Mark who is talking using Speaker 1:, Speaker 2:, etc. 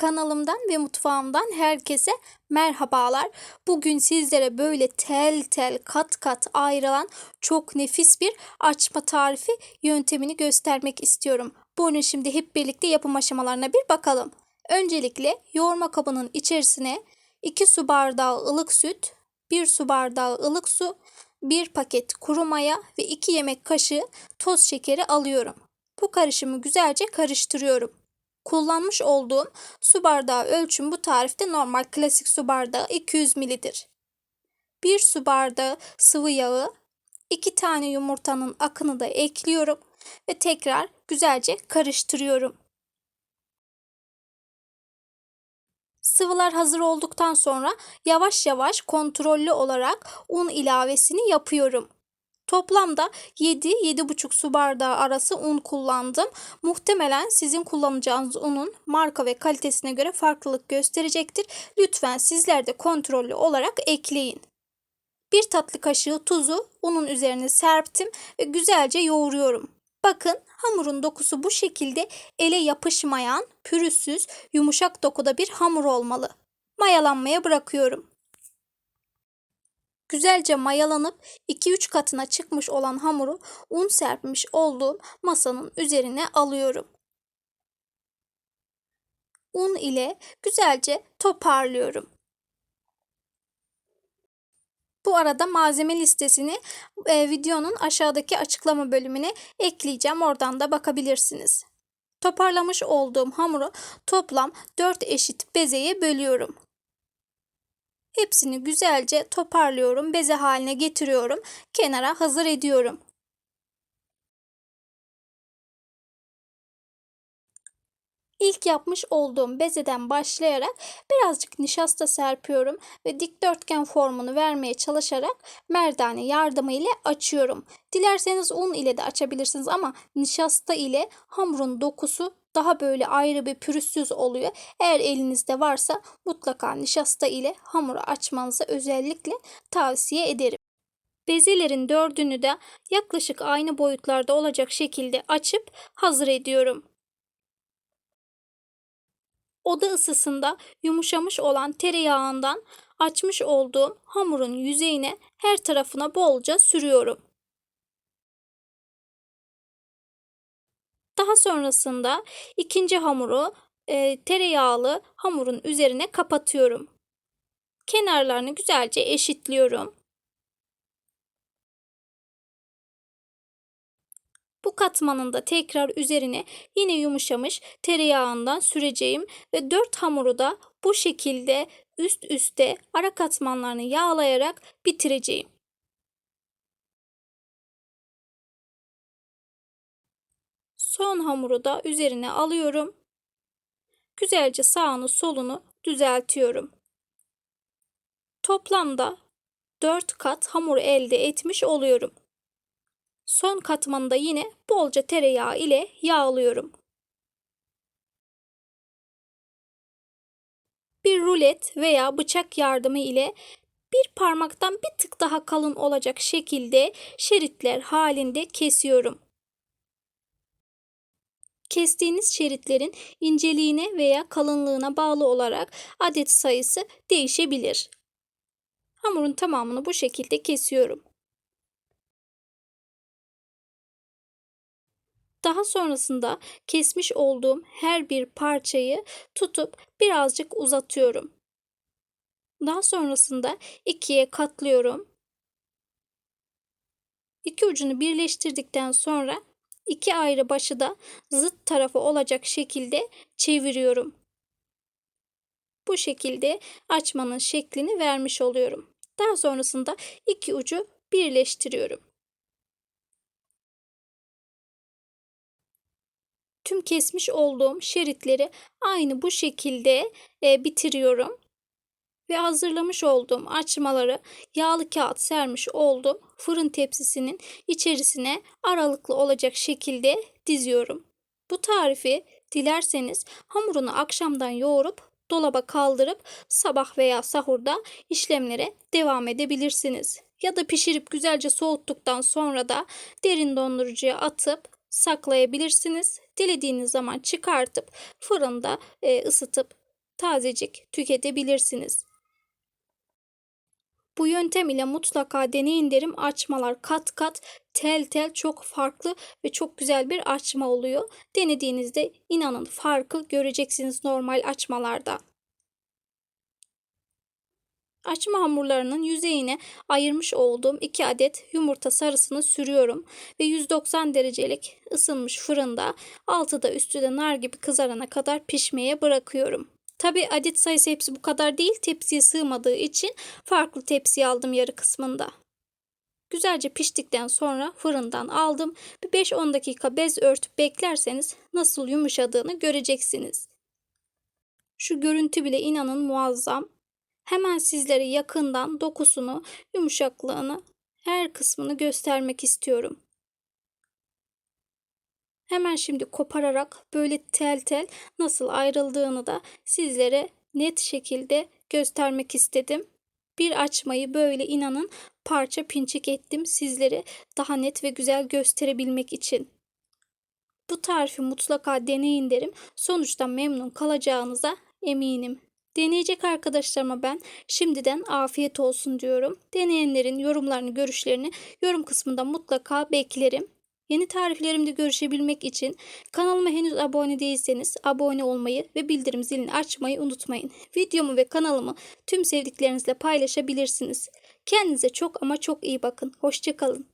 Speaker 1: Kanalımdan ve mutfağımdan herkese merhabalar. Bugün sizlere böyle tel tel kat kat ayrılan çok nefis bir açma tarifi yöntemini göstermek istiyorum. Bunu şimdi hep birlikte yapım aşamalarına bir bakalım. Öncelikle yoğurma kabının içerisine 2 su bardağı ılık süt, 1 su bardağı ılık su, 1 paket kuru maya ve 2 yemek kaşığı toz şekeri alıyorum. Bu karışımı güzelce karıştırıyorum. Kullanmış olduğum su bardağı ölçüm bu tarifte normal klasik su bardağı 200 mlidir. 1 su bardağı sıvı yağı, 2 tane yumurtanın akını da ekliyorum ve tekrar güzelce karıştırıyorum. Sıvılar hazır olduktan sonra yavaş yavaş kontrollü olarak un ilavesini yapıyorum. Toplamda 7-7,5 su bardağı arası un kullandım. Muhtemelen sizin kullanacağınız unun marka ve kalitesine göre farklılık gösterecektir. Lütfen sizler de kontrollü olarak ekleyin. Bir tatlı kaşığı tuzu unun üzerine serptim ve güzelce yoğuruyorum. Bakın hamurun dokusu bu şekilde ele yapışmayan, pürüzsüz, yumuşak dokuda bir hamur olmalı. Mayalanmaya bırakıyorum. Güzelce mayalanıp 2-3 katına çıkmış olan hamuru un serpmiş olduğum masanın üzerine alıyorum. Un ile güzelce toparlıyorum. Bu arada malzeme listesini e, videonun aşağıdaki açıklama bölümüne ekleyeceğim. Oradan da bakabilirsiniz. Toparlamış olduğum hamuru toplam 4 eşit bezeye bölüyorum. Hepsini güzelce toparlıyorum, beze haline getiriyorum, kenara hazır ediyorum. İlk yapmış olduğum bezeden başlayarak birazcık nişasta serpiyorum ve dikdörtgen formunu vermeye çalışarak merdane yardımıyla açıyorum. Dilerseniz un ile de açabilirsiniz ama nişasta ile hamurun dokusu daha böyle ayrı bir pürüzsüz oluyor. Eğer elinizde varsa mutlaka nişasta ile hamuru açmanızı özellikle tavsiye ederim. Bezelerin dördünü de yaklaşık aynı boyutlarda olacak şekilde açıp hazır ediyorum. Oda ısısında yumuşamış olan tereyağından açmış olduğum hamurun yüzeyine her tarafına bolca sürüyorum. Daha sonrasında ikinci hamuru e, tereyağlı hamurun üzerine kapatıyorum. Kenarlarını güzelce eşitliyorum. Bu katmanın da tekrar üzerine yine yumuşamış tereyağından süreceğim ve dört hamuru da bu şekilde üst üste ara katmanlarını yağlayarak bitireceğim. Son hamuru da üzerine alıyorum. Güzelce sağını solunu düzeltiyorum. Toplamda 4 kat hamur elde etmiş oluyorum. Son katmanı da yine bolca tereyağı ile yağlıyorum. Bir rulet veya bıçak yardımı ile bir parmaktan bir tık daha kalın olacak şekilde şeritler halinde kesiyorum. Kestiğiniz şeritlerin inceliğine veya kalınlığına bağlı olarak adet sayısı değişebilir. Hamurun tamamını bu şekilde kesiyorum. Daha sonrasında kesmiş olduğum her bir parçayı tutup birazcık uzatıyorum. Daha sonrasında ikiye katlıyorum. İki ucunu birleştirdikten sonra iki ayrı başı da zıt tarafı olacak şekilde çeviriyorum. Bu şekilde açmanın şeklini vermiş oluyorum. Daha sonrasında iki ucu birleştiriyorum. Tüm kesmiş olduğum şeritleri aynı bu şekilde e, bitiriyorum ve hazırlamış olduğum açmaları yağlı kağıt sermiş olduğum fırın tepsisinin içerisine aralıklı olacak şekilde diziyorum. Bu tarifi dilerseniz hamurunu akşamdan yoğurup dolaba kaldırıp sabah veya sahurda işlemlere devam edebilirsiniz. Ya da pişirip güzelce soğuttuktan sonra da derin dondurucuya atıp saklayabilirsiniz. Dilediğiniz zaman çıkartıp fırında ısıtıp tazecik tüketebilirsiniz. Bu yöntem ile mutlaka deneyin derim. Açmalar kat kat, tel tel çok farklı ve çok güzel bir açma oluyor. Denediğinizde inanın farkı göreceksiniz normal açmalarda. Açma hamurlarının yüzeyine ayırmış olduğum 2 adet yumurta sarısını sürüyorum ve 190 derecelik ısınmış fırında altı da üstü de nar gibi kızarana kadar pişmeye bırakıyorum. Tabi adet sayısı hepsi bu kadar değil. Tepsiye sığmadığı için farklı tepsiye aldım yarı kısmında. Güzelce piştikten sonra fırından aldım. Bir 5-10 dakika bez örtüp beklerseniz nasıl yumuşadığını göreceksiniz. Şu görüntü bile inanın muazzam. Hemen sizlere yakından dokusunu, yumuşaklığını, her kısmını göstermek istiyorum. Hemen şimdi kopararak böyle tel tel nasıl ayrıldığını da sizlere net şekilde göstermek istedim. Bir açmayı böyle inanın parça pinçik ettim sizlere daha net ve güzel gösterebilmek için. Bu tarifi mutlaka deneyin derim. Sonuçta memnun kalacağınıza eminim. Deneyecek arkadaşlarıma ben şimdiden afiyet olsun diyorum. Deneyenlerin yorumlarını, görüşlerini yorum kısmında mutlaka beklerim. Yeni tariflerimde görüşebilmek için kanalıma henüz abone değilseniz abone olmayı ve bildirim zilini açmayı unutmayın. Videomu ve kanalımı tüm sevdiklerinizle paylaşabilirsiniz. Kendinize çok ama çok iyi bakın. Hoşçakalın.